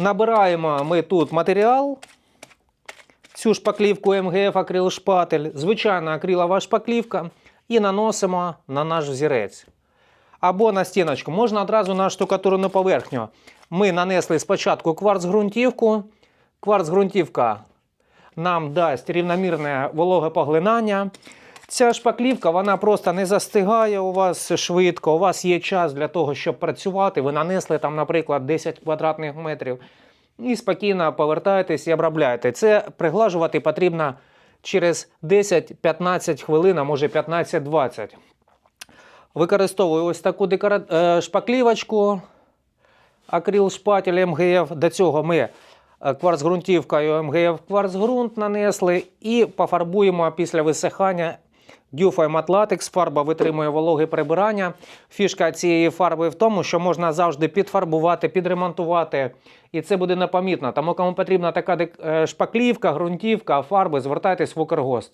Набираємо ми тут матеріал. Цю шпаклівку МГФ акрил шпатель, звичайна акрилова шпаклівка, і наносимо на наш взірець. Або на стіночку. Можна одразу на штукатурну поверхню. Ми нанесли спочатку кварц-ґрунтівку. Кварц-ґрунтівка нам дасть рівномірне вологе поглинання. Ця шпаклівка вона просто не застигає у вас швидко. У вас є час для того, щоб працювати. Ви нанесли там, наприклад, 10 квадратних метрів і спокійно повертаєтесь і обробляєте. Це приглажувати потрібно через 10-15 хвилин, а може 15-20. Використовую ось таку декора... е, шпаклівочку акрил шпатель МГФ. До цього ми е, кварц-ґрунтівкою МГФ кварц-ґрунт нанесли і пофарбуємо після висихання дюфою матлатекс. Фарба витримує вологе прибирання. Фішка цієї фарби в тому, що можна завжди підфарбувати, підремонтувати. І це буде непомітно. Тому кому потрібна така е, шпаклівка, ґрунтівка, фарби, звертайтесь в Укргост.